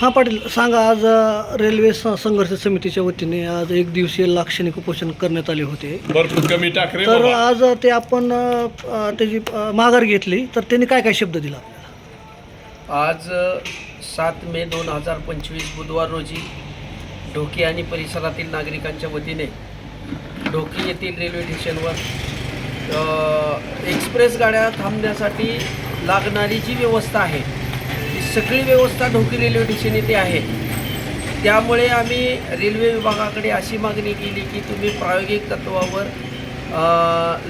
हां पाटील सांगा आज रेल्वे स- संघर्ष समितीच्या वतीने आज एक दिवसीय लाक्षणिक उपोषण करण्यात आले होते. कमी टाक रे तर बाबा. आज ते आपण अ, त्याची अ, माघार घेतली तर त्यांनी काय काय शब्द दिला? आपल्याला आज सात मे दोन हजार पंचवीस बुधवार रोजी ढोकी आणि परिसरातील नागरिकांच्या वतीने ढोकी येथील रेल्वे स्टेशनवर अ, एक्सप्रेस गाड्या थांबण्यासाठी लागणारी जी व्यवस्था आहे सगळी व्यवस्था ढोकी रेल्वे स्टेशन येथे आहे. त्यामुळे आम्ही रेल्वे विभागाकडे अशी मागणी केली की तुम्ही प्रायोगिक तत्वावर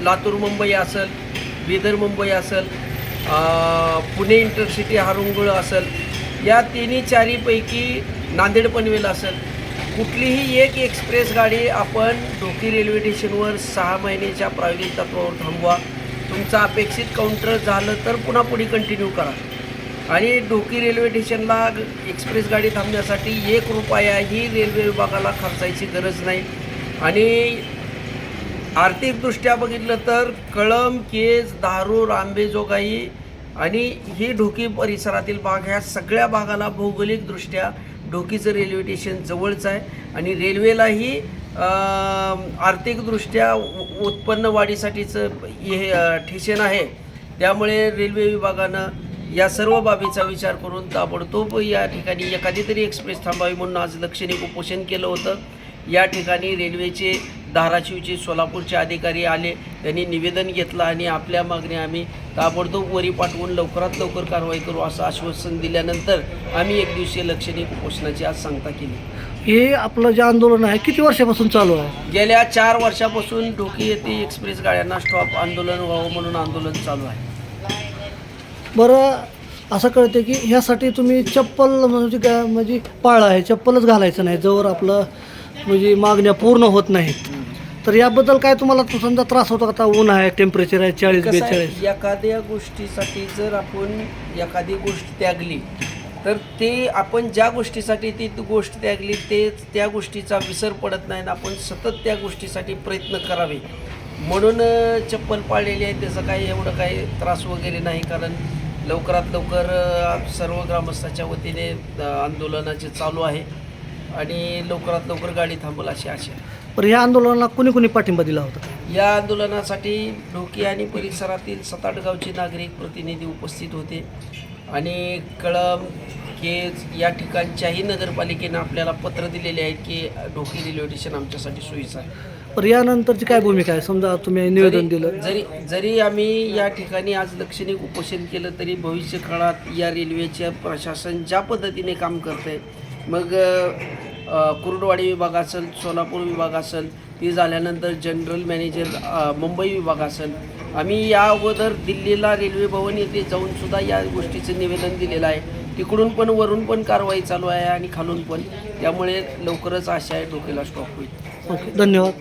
लातूर मुंबई असेल बिदर मुंबई असेल पुणे इंटरसिटी हारुंगुळ असेल या तिन्ही चारीपैकी नांदेड पनवेल असेल कुठलीही एक एक्सप्रेस गाडी आपण ढोकी रेल्वे स्टेशनवर सहा महिन्याच्या प्रायोगिक तत्वावर थांबवा. तुमचा अपेक्षित काउंटर झालं तर पुन्हा पुढे कंटिन्यू करा. आणि ढोकी रेल्वे स्टेशनला एक्सप्रेस गाडी थांबण्यासाठी एक रुपयाही रेल्वे विभागाला खर्चायची गरज नाही. आणि आर्थिकदृष्ट्या बघितलं तर कळम केज दारूर आंबेजोगाई आणि ही ढोकी परिसरातील भाग ह्या सगळ्या भागाला भौगोलिकदृष्ट्या ढोकीचं रेल्वे स्टेशन जवळचं आहे. आणि रेल्वेलाही आर्थिकदृष्ट्या उत्पन्न वाढीसाठीचं हे ठेशन स्टेशन आहे. त्यामुळे रेल्वे विभागानं या सर्व बाबीचा विचार करून ताबडतोब या ठिकाणी एखादी तरी एक्सप्रेस थांबावी म्हणून आज लक्षणिक उपोषण केलं होतं. या ठिकाणी रेल्वेचे धाराशिवचे सोलापूरचे अधिकारी आले. त्यांनी निवेदन घेतलं आणि आपल्या मागणी आम्ही ताबडतोब वरी पाठवून लवकरात लवकर कारवाई करू असं आश्वासन दिल्यानंतर आम्ही एक दिवसीय लक्षणिक उपोषणाची आज सांगता केली. हे आपलं जे आंदोलन आहे किती वर्षापासून चालू आहे? गेल्या चार वर्षापासून ढोकी येथे एक्सप्रेस गाड्यांना स्टॉप आंदोलन व्हावं म्हणून आंदोलन चालू आहे. बरं असं कळते की ह्यासाठी तुम्ही चप्पल म्हणजे काय म्हणजे पाळा आहे चप्पलच घालायचं नाही जवळ आपलं म्हणजे मागण्या पूर्ण होत नाहीत. तर याबद्दल काय तुम्हाला तो समजा त्रास होतो आता ऊन आहे टेम्परेचर आहे चाळीस कसं आहे, बेचाळीस. एखाद्या गोष्टीसाठी जर आपण एखादी गोष्ट त्यागली तर ते आपण ज्या गोष्टीसाठी ती गोष्ट त्यागली ते त्या गोष्टीचा विसर पडत नाही आणि आपण सतत त्या गोष्टीसाठी प्रयत्न करावे. म्हणून चप्पल पाळलेली आहे. त्याचं काही एवढं काही त्रास वगैरे नाही. कारण लवकरात लवकर सर्व ग्रामस्थाच्या वतीने आंदोलनाचे चालू आहे. आणि लवकरात लवकर गाडी थांबल अशी आशा आहे. बरं ह्या आंदोलनाला कुणी कुणी पाठिंबा दिला होता? या आंदोलनासाठी ढोकी आणि परिसरातील सात गावचे नागरिक प्रतिनिधी उपस्थित होते. आणि कळम केज या ठिकाणच्याही नगरपालिकेनं आपल्याला पत्र दिलेले आहे की ढोकी रेल्वे स्टेशन आमच्यासाठी सोयीचं आहे. बरं यानंतरची काय भूमिका आहे? समजा तुम्ही निवेदन दिलं. जरी जरी आम्ही या ठिकाणी आज लक्षणिक उपोषण केलं तरी भविष्य काळात या रेल्वेच्या प्रशासन ज्या पद्धतीने काम करते मग कुर्डवाडी विभाग असेल सोलापूर विभाग असेल ती झाल्यानंतर जनरल मॅनेजर मुंबई विभाग असेल आम्ही या अगोदर दिल्लीला रेल्वे भवन येथे जाऊन सुद्धा या गोष्टीचं निवेदन दिलेलं आहे. तिकडून पण वरून पण कारवाई चालू आहे आणि खालून पण. त्यामुळे लवकरच आशा आहे डोक्याला स्टॉप होईल. ओके धन्यवाद.